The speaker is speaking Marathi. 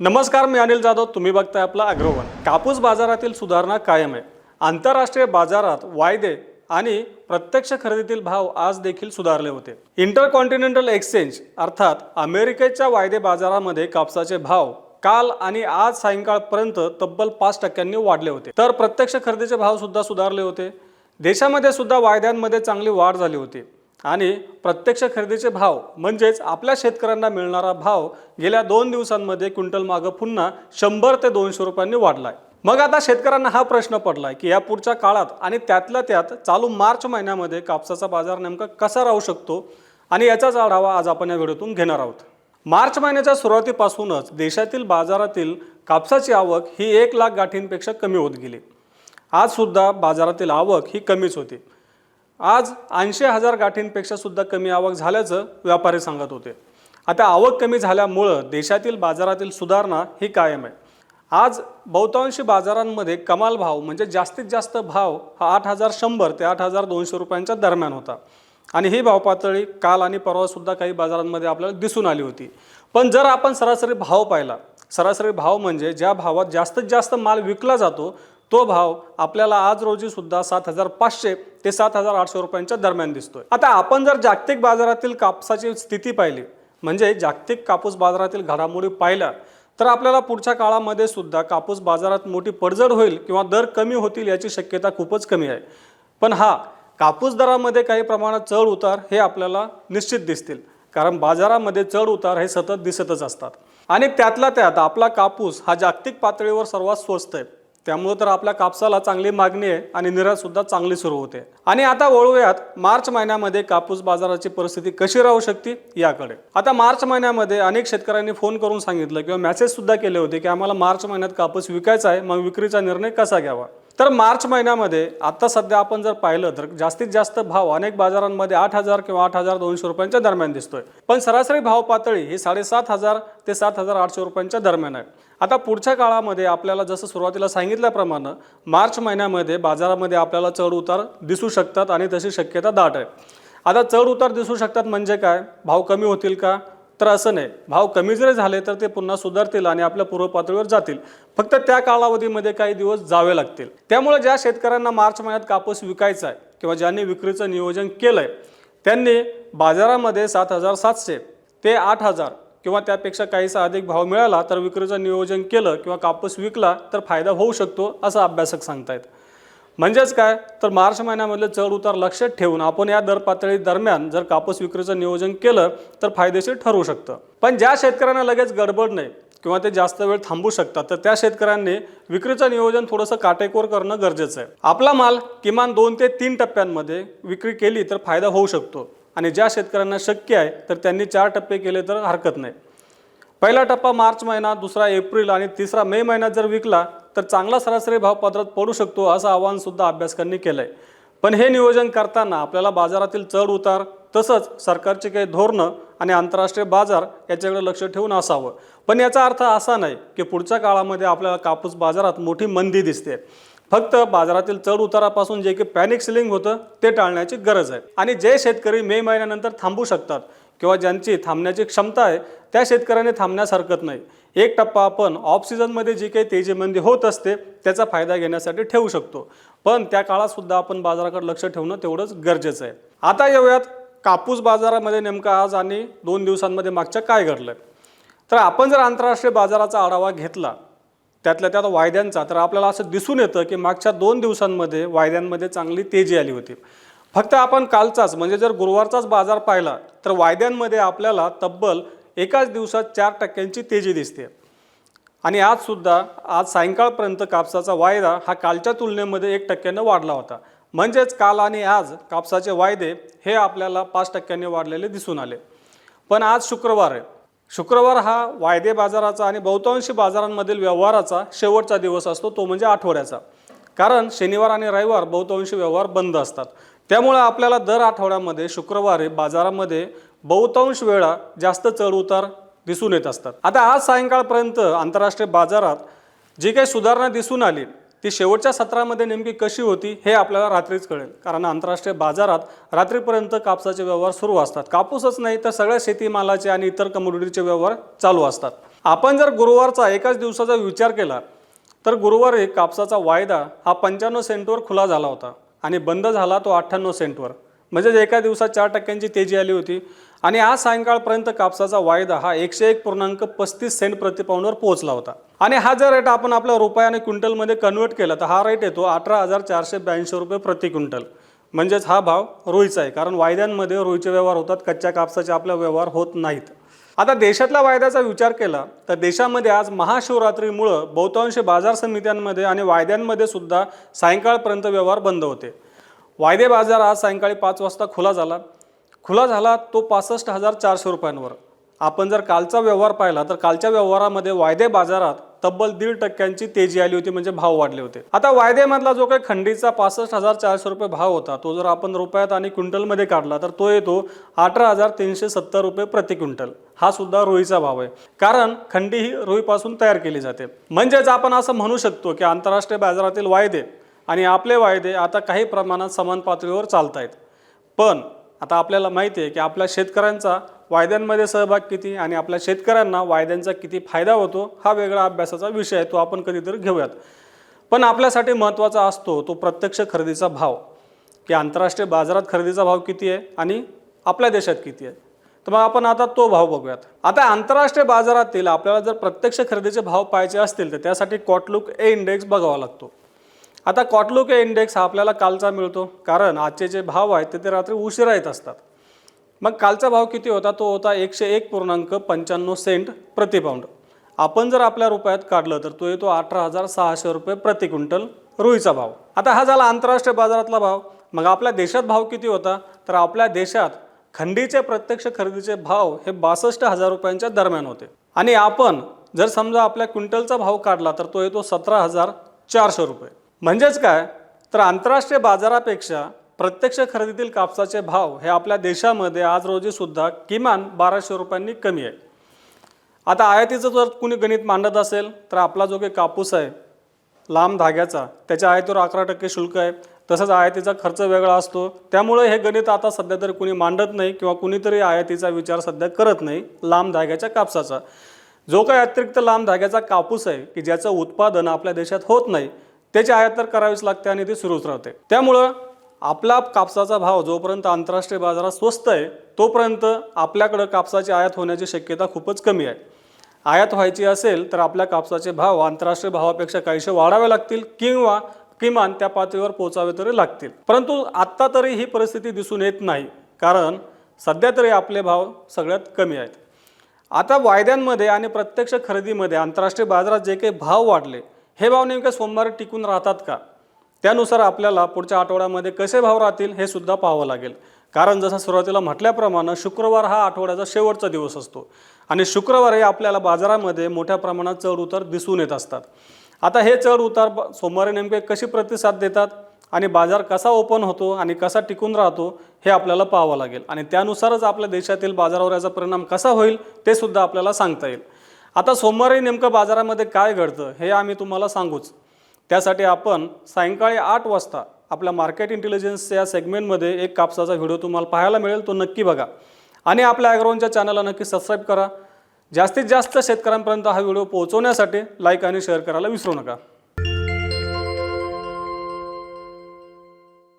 नमस्कार मी अनिल जाधव. तुम्ही बघताय आपला अग्रवन. कापूस बाजारातील सुधारणा कायम आहे. आंतरराष्ट्रीय बाजारात वायदे आणि प्रत्यक्ष खरेदीतील भाव आज देखील सुधारले होते. इंटरकॉन्टिनेंटल एक्सचेंज अर्थात अमेरिकेच्या वायदे बाजारामध्ये कापसाचे भाव काल आणि आज सायंकाळपर्यंत तब्बल पाच टक्क्यांनी वाढले होते. तर प्रत्यक्ष खरेदीचे भाव सुद्धा सुधारले होते. देशामध्ये सुद्धा वायद्यांमध्ये चांगली वाढ झाली होती. आणि प्रत्यक्ष खरेदीचे भाव म्हणजेच आपल्या शेतकऱ्यांना मिळणारा भाव गेल्या दोन दिवसांमध्ये क्विंटल मागं पुन्हा शंभर ते दोनशे रुपयांनी वाढलाय. मग आता शेतकऱ्यांना हा प्रश्न पडलाय की या पुढच्या काळात आणि त्यातल्या त्यात चालू मार्च महिन्यामध्ये कापसाचा बाजार नेमका कसा राहू शकतो? आणि याचाच आढावा आज आपण या व्हिडिओतून घेणार आहोत. मार्च महिन्याच्या सुरुवातीपासूनच देशातील बाजारातील कापसाची आवक ही एक लाख गाठींपेक्षा कमी होत गेली. आजसुद्धा बाजारातील आवक ही कमीच होती. आज ऐंशी हजार गाठींपेक्षा सुद्धा कमी आवक झाल्याचं व्यापारी सांगत होते. आता आवक कमी झाल्यामुळं देशातील बाजारातील सुधारणा ही कायम आहे. आज बहुतांशी बाजारांमध्ये कमाल भाव म्हणजे जास्तीत जास्त भाव हा आठ हजार शंभर ते आठ हजार दोनशे रुपयांच्या दरम्यान होता. आणि ही भाव पातळी काल आणि परवासुद्धा काही बाजारांमध्ये आपल्याला दिसून आली होती. पण जर आपण सरासरी भाव पाहिला सरासरी भाव म्हणजे ज्या भावात जास्तीत जास्त माल विकला जातो तो भाव आपल्याला आज रोजी सुद्धा सात हजार पाचशे ते सात हजार आठशे रुपयांच्या दरम्यान दिसतोय. आता आपण जर जागतिक बाजारातील कापसाची स्थिती पाहिली म्हणजे जागतिक कापूस बाजारातील घडामोडी पाहिल्या तर आपल्याला पुढच्या काळामध्ये सुद्धा कापूस बाजारात मोठी पडझड होईल किंवा दर कमी होतील याची शक्यता खूपच कमी आहे. पण हा कापूस दरामध्ये काही प्रमाणात चढ उतार हे आपल्याला निश्चित दिसतील कारण बाजारामध्ये चढ उतार हे सतत दिसतच असतात. आणि त्यातला त्यात आपला कापूस हा जागतिक पातळीवर सर्वात स्वस्त आहे. त्यामुळे तर आपल्या कापसाला चांगली मागणी आहे आणि निर्यात सुद्धा चांगली सुरू होते. आणि आता वळूयात मार्च महिन्यामध्ये कापूस बाजाराची परिस्थिती कशी राहू शकते याकडे. आता मार्च महिन्यामध्ये अनेक शेतकऱ्यांनी फोन करून सांगितलं किंवा मेसेजसुद्धा केले होते की आम्हाला मार्च महिन्यात कापूस विकायचा आहे मग विक्रीचा निर्णय कसा घ्यावा? तर मार्च महिन्यामध्ये आत्ता सध्या आपण जर पाहिलं तर जास्तीत जास्त भाव अनेक बाजारांमध्ये आठ हजार किंवा आठ हजार दोनशे रुपयांच्या दरम्यान दिसतोय. पण सरासरी भाव पातळी ही साडेसात हजार ते सात हजार आठशे रुपयांच्या दरम्यान आहे. आता पुढच्या काळामध्ये आपल्याला जसं सुरुवातीला सांगितल्याप्रमाणे मार्च महिन्यामध्ये बाजारामध्ये आपल्याला चढ उतार दिसू शकतात आणि तशी शक्यता दाट आहे. आता चढ उतार दिसू शकतात म्हणजे काय? भाव कमी होतील का? तर असं नाही. भाव कमी जरी झाले तर ते पुन्हा सुधारतील आणि आपल्या पूर्वपातळीवर जातील. फक्त त्या कालावधीमध्ये काही दिवस जावे लागतील. त्यामुळे ज्या शेतकऱ्यांना मार्च महिन्यात कापूस विकायचा आहे किंवा ज्यांनी विक्रीचं नियोजन केलं आहे त्यांनी बाजारामध्ये सात हजार सातशे ते आठ हजार किंवा त्यापेक्षा काहीसा अधिक भाव मिळाला तर विक्रीचं नियोजन केलं किंवा कापूस विकला तर फायदा होऊ शकतो असं अभ्यासक सांगतायत. म्हणजेच काय? तर मार्च महिन्यामधले चढ उतार लक्षात ठेवून आपण या दर पातळी दरम्यान जर कापूस विक्रीचं नियोजन केलं तर फायदेशीर ठरू शकतं. पण ज्या शेतकऱ्यांना लगेच गडबड नाही किंवा ते जास्त वेळ थांबू शकतात तर त्या शेतकऱ्यांनी विक्रीचं नियोजन थोडंसं काटेकोर करणं गरजेचं आहे. आपला माल किमान दोन ते तीन टप्प्यांमध्ये विक्री केली तर फायदा होऊ शकतो. आणि ज्या शेतकऱ्यांना शक्य आहे तर त्यांनी चार टप्पे केले तर हरकत नाही. पहिला टप्पा मार्च महिना दुसरा एप्रिल आणि तिसरा मे महिन्यात जर विकला तर चांगला सरासरी भाव पदरात पडू शकतो असं आवाहनसुद्धा अभ्यासकांनी केलं आहे पण हे नियोजन करताना आपल्याला बाजारातील चढ उतार तसंच सरकारची काही धोरणं आणि आंतरराष्ट्रीय बाजार याच्याकडे लक्ष ठेवून असावं. पण याचा अर्थ असा नाही की पुढच्या काळामध्ये आपल्याला कापूस बाजारात मोठी मंदी दिसते. फक्त बाजारातील चढ उतारापासून जे की पॅनिक सिलिंग होतं ते टाळण्याची गरज आहे. आणि जे शेतकरी मे महिन्यानंतर थांबू शकतात किंवा ज्यांची थांबण्याची क्षमता आहे त्या शेतकऱ्याने थांबण्यास हरकत नाही. एक टप्पा आपण ऑफ सीझनमध्ये जी काही तेजीमंदी होत असते त्याचा फायदा घेण्यासाठी ठेवू शकतो. पण त्या काळात सुद्धा आपण बाजाराकडे लक्ष ठेवणं तेवढंच गरजेचं आहे. आता येऊयात कापूस बाजारामध्ये नेमकं आज आणि दोन दिवसांमध्ये मागच्या काय घडलं तर आपण जर आंतरराष्ट्रीय बाजाराचा आढावा घेतला त्यातल्या त्यात वायद्यांचा तर आपल्याला असं दिसून येतं की मागच्या दोन दिवसांमध्ये वायद्यांमध्ये चांगली तेजी आली होती. फक्त आपण कालचाच म्हणजे जर गुरुवारचाच बाजार पाहिला तर वायद्यांमध्ये आपल्याला तब्बल एकाच दिवसात चार टक्क्यांची तेजी दिसते. आणि आजसुद्धा आज सायंकाळपर्यंत कापसाचा वायदा हा कालच्या तुलनेमध्ये एक टक्क्यानं वाढला होता. म्हणजेच काल आणि आज कापसाचे वायदे हे आपल्याला पाच टक्क्यांनी वाढलेले दिसून आले. पण आज शुक्रवार आहे. शुक्रवार हा वायदे बाजाराचा आणि बहुतांशी बाजारांमधील व्यवहाराचा शेवटचा दिवस असतो तो म्हणजे आठवड्याचा. कारण शनिवार आणि रविवार बहुतांशी व्यवहार बंद असतात. त्यामुळे आपल्याला दर आठवड्यामध्ये शुक्रवारी बाजारामध्ये बहुतांश वेळा जास्त चढउतार दिसून येत असतात. आता आज सायंकाळपर्यंत आंतरराष्ट्रीय बाजारात जी काही सुधारणा दिसून आली ती शेवटच्या सत्रामध्ये नेमकी कशी होती हे आपल्याला रात्रीच कळेल. कारण आंतरराष्ट्रीय बाजारात रात्रीपर्यंत कापसाचे व्यवहार सुरू असतात. कापूसच नाही तर सगळ्या शेतीमालाचे आणि इतर कमोडिटीचे व्यवहार चालू असतात. आपण जर गुरुवारचा एकाच दिवसाचा विचार केला तर गुरुवारी कापसाचा वायदा हा पंच्याण्णव सेंटवर खुला झाला होता. आणि बंद झाला तो अठ्ठ्याण्णव सेंटवर. म्हणजेच एका दिवसात चार टक्क्यांची तेजी आली होती. आणि आज सायंकाळपर्यंत कापसाचा वायदा हा एकशे एक पूर्णांक पस्तीस सेंट प्रतिपाऊंडवर पोहोचला होता. आणि हा जर रेट आपण आपल्या रुपया आणि क्विंटलमध्ये कन्वर्ट केला तर हा रेट येतो अठरा हजार चारशे ब्याऐंशी रुपये प्रति क्विंटल. म्हणजेच हा भाव रोईचा आहे कारण वायद्यांमध्ये रोईचे व्यवहार होतात कच्च्या कापसाचे आपल्या व्यवहार होत नाहीत. आता देशातल्या वायद्याचा विचार केला तर देशामध्ये आज महाशिवरात्रीमुळं बहुतांश बाजार समित्यांमध्ये आणि वायद्यांमध्ये सुद्धा सायंकाळपर्यंत व्यवहार बंद होते. वायदे बाजार आज सायंकाळी पाच वाजता खुला झाला. खुला झाला तो पासष्ट हजार चारशे रुपयांवर. आपण जर कालचा व्यवहार पाहिला तर कालच्या व्यवहारामध्ये वायदे बाजारात तब्बल दीड टक्क्यांची तेजी आली होती म्हणजे भाव वाढले होते. आता वायदेमधला जो काही खंडीचा पासष्ट हजार चारशे रुपये भाव होता तो जर आपण रुपयात आणि क्विंटलमध्ये काढला तर तो येतो अठरा हजार तीनशे सत्तर रुपये प्रति क्विंटल. हा सुद्धा रोईचा भाव आहे. कारण खंडी ही रोईपासून तयार केली जाते. म्हणजेच आपण असं म्हणू शकतो की आंतरराष्ट्रीय बाजारातील वायदे आणि आपले वायदे आता काही प्रमाणात समान पातळीवर चालत आहेत पण आता आपल्याला माहिती आहे की आपल्या शेतकऱ्यांचा वायद्यांमध्ये सहभाग किती आणि आपल्या शेतकऱ्यांना वायद्यांचा किती फायदा होतो हा वेगळा अभ्यासाचा विषय आहे तो आपण कधीतरी घेऊयात. पण आपल्यासाठी महत्त्वाचा असतो तो प्रत्यक्ष खरेदीचा भाव की आंतरराष्ट्रीय बाजारात खरेदीचा भाव किती आहे आणि आपल्या देशात किती आहे. तर मग आपण आता तो भाव बघूयात. आता आंतरराष्ट्रीय बाजारातील आपल्याला जर प्रत्यक्ष खरेदीचे भाव पाहायचे असतील तर त्यासाठी कॉटलुक ए इंडेक्स बघावा लागतो. आता कॉटलोके इंडेक्स हा आपल्याला कालचा मिळतो कारण आजचे जे भाव आहेत ते ते रात्री उशिरा येत असतात. मग कालचा भाव किती होता? तो होता एकशे एक पूर्णांक पंच्याण्णव सेंट प्रति पाऊंड आपण जर आपल्या रुपयात काढलं तर तो येतो अठरा हजार सहाशे रुपये प्रति क्विंटल रुईचा भाव. आता हा झाला आंतरराष्ट्रीय बाजारातला भाव. मग आपल्या देशात भाव किती होता? तर आपल्या देशात खंडीचे प्रत्यक्ष खरेदीचे भाव हे बासष्ट हजार रुपयांच्या दरम्यान होते. आणि आपण जर समजा आपल्या क्विंटलचा भाव काढला तर तो येतो सतरा हजार चारशे रुपये. म्हणजेच काय? तर आंतरराष्ट्रीय बाजारापेक्षा प्रत्यक्ष खरेदीतील कापसाचे भाव हे आपल्या देशामध्ये आज रोजी सुद्धा किमान बाराशे रुपयांनी कमी आहे. आता आयातीचं जर कुणी गणित मांडत असेल तर आपला जो काही कापूस आहे लांब धाग्याचा त्याच्या आयातीवर अकरा टक्के शुल्क आहे. तसंच आयातीचा खर्च वेगळा असतो. त्यामुळे हे गणित आता सध्या तरी कुणी मांडत नाही किंवा कुणीतरी आयातीचा विचार सध्या करत नाही लांब धाग्याच्या कापसाचा. जो काही अतिरिक्त लांब धाग्याचा कापूस आहे की ज्याचं उत्पादन आपल्या देशात होत नाही त्याची आयात तर करावीच लागते आणि ती सुरूच राहते. त्यामुळं आपला कापसाचा भाव जोपर्यंत आंतरराष्ट्रीय बाजारात स्वस्त आहे तोपर्यंत आपल्याकडं कापसाची आयात होण्याची शक्यता खूपच कमी आहे. आयात व्हायची असेल तर आपल्या कापसाचे भाव आंतरराष्ट्रीय भावापेक्षा काहीसे वाढावे लागतील किंवा किमान त्या पातळीवर पोचावे तरी लागतील. परंतु आत्ता तरी ही परिस्थिती दिसून येत नाही कारण सध्या तरी आपले भाव सगळ्यात कमी आहेत. आता वायद्यांमध्ये आणि प्रत्यक्ष खरेदीमध्ये आंतरराष्ट्रीय बाजारात जे काही भाव वाढले हे भाव नेमके सोमवारी टिकून राहतात का? त्यानुसार आपल्याला पुढच्या आठवड्यामध्ये कसे भाव राहतील हे सुद्धा पाहावं लागेल. कारण जसं सुरुवातीला म्हटल्याप्रमाणे शुक्रवार हा आठवड्याचा शेवटचा दिवस असतो. आणि शुक्रवारी आपल्याला बाजारामध्ये मोठ्या प्रमाणात चढ उतार दिसून येत असतात. आता हे चढ उतार ब- सोमवारी नेमके कशी प्रतिसाद देतात? आणि बाजार कसा ओपन होतो? आणि कसा टिकून राहतो? हे आपल्याला पाहावं लागेल. आणि त्यानुसारच आपल्या देशातील बाजारावर याचा परिणाम कसा होईल? ते सुद्धा आपल्याला सांगता येईल. आता सोमवारी नेमकं बाजारामध्ये काय घडतं हे आम्ही तुम्हाला सांगूच. त्यासाठी आपण सायंकाळी आठ वाजता आपल्या मार्केट इंटेलिजन्स या सेगमेंटमध्ये एक कापसाचा व्हिडिओ तुम्हाला पाहायला मिळेल तो नक्की बघा. आणि आपल्या ॲग्रोनच्या चॅनलला नक्की सबस्क्राईब करा. जास्तीत जास्त शेतकऱ्यांपर्यंत हा व्हिडिओ पोहोचवण्यासाठी लाईक आणि शेअर करायला विसरू नका.